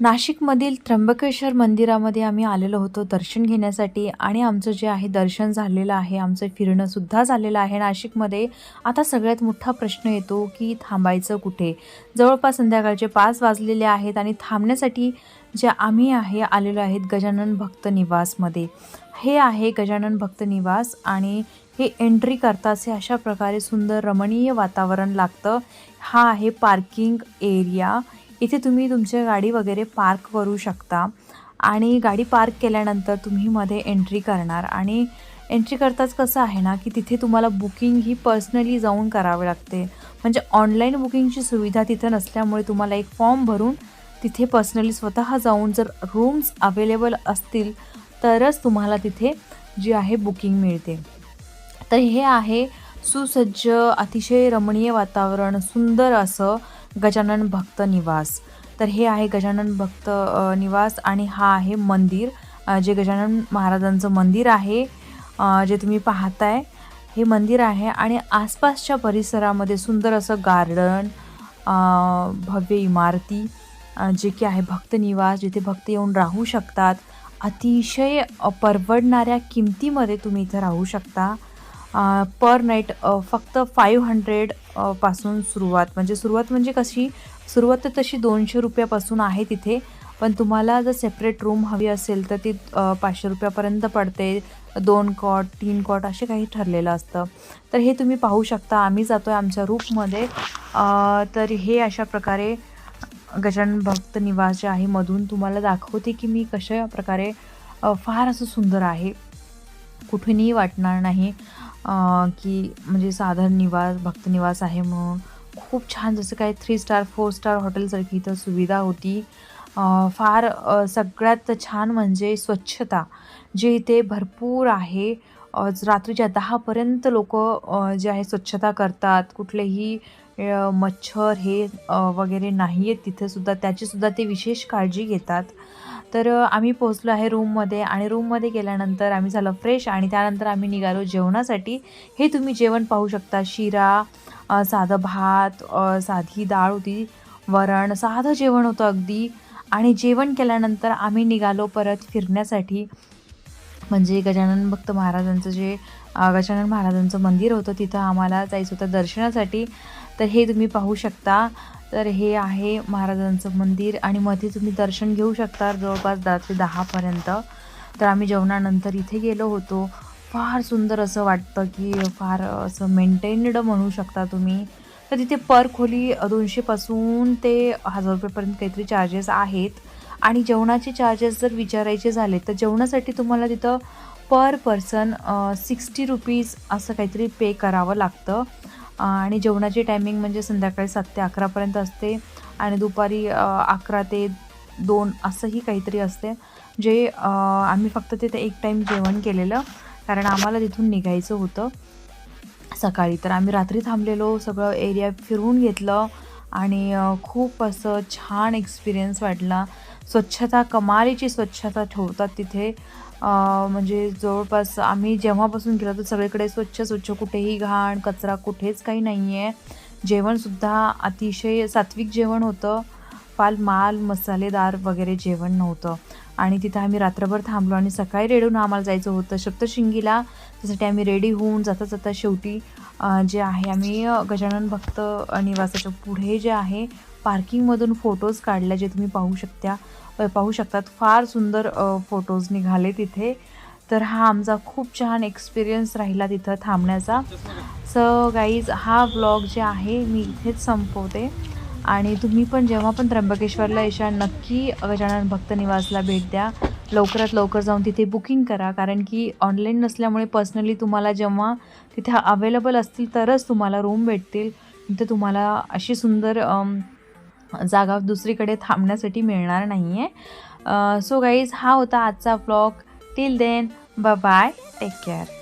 नाशिकमधील त्र्यंबकेश्वर मंदिरामध्ये आम्ही आलेलो होतो दर्शन घेण्यासाठी आणि आमचं जे आहे दर्शन झालेलं आहे आमचं फिरणंसुद्धा झालेलं आहे नाशिकमध्ये. आता सगळ्यात मोठा प्रश्न येतो की थांबायचं कुठे? जवळपास संध्याकाळचे पाच वाजलेले आहेत आणि थांबण्यासाठी जे आम्ही आहे आलेलो आहेत गजानन भक्त निवासमध्ये. हे आहे गजानन भक्त निवास आणि हे एंट्री करताच हे अशा प्रकारे सुंदर रमणीय वातावरण लागतं. हा आहे पार्किंग एरिया इथे तुम्ही तुमची गाडी वगैरे पार्क करू शकता. आणि गाडी पार्क केल्यानंतर तुम्ही मध्ये एंट्री करणार. आणि एंट्री करताच कसं आहे ना की तिथे तुम्हाला बुकिंग ही पर्सनली जाऊन करावी लागते. म्हणजे ऑनलाईन बुकिंगची सुविधा तिथं नसल्यामुळे तुम्हाला एक फॉर्म भरून तिथे पर्सनली स्वतः जाऊन जर रूम्स अवेलेबल असतील तरच तुम्हाला तिथे जी आहे बुकिंग मिळते. तर हे आहे सुसज्ज अतिशय रमणीय वातावरण सुंदर असं गजानन भक्त निवास. तर हे आहे गजानन भक्त निवास आणि हा आहे मंदिर. जे गजानन महाराजांचं मंदिर आहे जे तुम्ही पाहताय हे मंदिर आहे आणि आसपासच्या परिसरामध्ये सुंदर असं गार्डन भव्य इमारती जे की आहे भक्त निवास जिथे भक्त येऊन राहू शकतात. अतिशय परवडणाऱ्या किमतीमध्ये तुम्ही इथं राहू शकता. पर नाईट फक्त फाईव्ह हंड्रेडपासून सुरुवात. म्हणजे सुरुवात म्हणजे कशी? सुरुवात तर तशी दोनशे रुपयापासून आहे तिथे पण तुम्हाला जर सेपरेट रूम हवी असेल तर ती पाचशे रुपयापर्यंत पडते. दोन कॉट तीन कॉट असे काही ठरलेलं असतं. तर हे तुम्ही पाहू शकता. आम्ही जातो आहे आमच्या रूपमध्ये तर हे अशा प्रकारे गजानन भक्त निवास जे आहे. मधून तुम्हाला दाखवते की मी कशा प्रकारे फार असं सुंदर आहे. कुठूनही वाटणार नाही. की म्हणजे साधारण निवास भक्तनिवास आहे म्हणून. खूप छान जसं काय थ्री स्टार फोर स्टार हॉटेलसारखी इथं सुविधा होती. फार सगळ्यात छान म्हणजे स्वच्छता जे इथे भरपूर आहे. रात्रीच्या दहापर्यंत लोक जे आहे स्वच्छता करतात. कुठलेही मच्छर हे वगैरे नाही आहेत तिथेसुद्धा त्याचीसुद्धा ते विशेष काळजी घेतात. तर आम्ही पोचलो आहे रूममध्ये आणि रूममध्ये गेल्यानंतर आम्ही झालं फ्रेश आणि त्यानंतर आम्ही निघालो जेवणासाठी. हे तुम्ही जेवण पाहू शकता. शिरा साधं भात साधी डाळ होती वरण साधं जेवण होतं अगदी. आणि जेवण केल्यानंतर आम्ही निघालो परत फिरण्यासाठी. म्हणजे गजानन भक्त महाराजांचं जे गजानन महाराजांचं मंदिर होतं तिथं आम्हाला जायचं होतं दर्शनासाठी. तर हे तुम्ही पाहू शकता. तर हे आहे महाराजांचं मंदिर आणि मध्ये तुम्ही दर्शन घेऊ शकता जवळपास रात्री दहापर्यंत तर आम्ही जेवणानंतर इथे गेलो होतो. फार सुंदर असं वाटतं की फार असं मेंटेन्ड म्हणू शकता तुम्ही. तर तिथे पर खोली दोनशेपासून ते हजार रुपयेपर्यंत काहीतरी चार्जेस आहेत. आणि जेवणाचे चार्जेस जर विचारायचे झाले तर जेवणासाठी तुम्हाला तिथं पर पर्सन सिक्स्टी रुपीज असं काहीतरी पे करावं लागतं. आणि जेवणाची टायमिंग म्हणजे संध्याकाळी सात ते अकरापर्यंत असते आणि दुपारी अकरा ते दोन असंही काहीतरी असते. जे आम्ही फक्त तिथे एक टाईम जेवण केलेलं कारण आम्हाला तिथून निघायचं होतं सकाळी. तर आम्ही रात्री थांबलेलो सगळं एरिया फिरवून घेतलं आणि खूप असं छान एक्सपिरियन्स वाटला. स्वच्छता कमालीची स्वच्छता ठेवतात तिथे. म्हणजे जवळपास आम्ही जेव्हापासून गेलो तर सगळीकडे स्वच्छ स्वच्छ कुठेही घाण कचरा कुठेच काही नाही आहे जेवणसुद्धा अतिशय सात्विक जेवण होतं. फार माल मसालेदार वगैरे जेवण नव्हतं. आणि तिथं आम्ही रात्रभर थांबलो आणि सकाळी रेडून आम्हाला जायचं होतं. सप्तशिंगीला त्यासाठी आम्ही रेडी होऊन जाता जाता शेवटी जे आहे आम्ही गजानन भक्त निवासाच्या पुढे जे आहे पार्किंगमधून फोटोज काढल्या जे तुम्ही पाहू शकता पाहू शकतात. फार सुंदर फोटोज निघाले तिथे. तर हा आमचा खूप छान एक्सपिरियन्स राहिला तिथं थांबण्याचा. सो गाईज हा ब्लॉग जे आहे मी इथेच संपवते. आणि तुम्ही पण जेव्हा पण त्र्यंबकेश्वरला येशाल नक्की गजानन भक्त निवासला भेट द्या. लवकरात लवकर जाऊन तिथे बुकिंग करा. कारण की ऑनलाईन नसल्यामुळे पर्सनली तुम्हाला जेव्हा तिथे अवेलेबल असतील तरच तुम्हाला रूम भेटतील. तिथे तुम्हाला अशी सुंदर जागा दुसरीकडे थांबण्यासाठी मिळणार नाही आहे सो गाईज हा होता आजचा vlog till then bye take care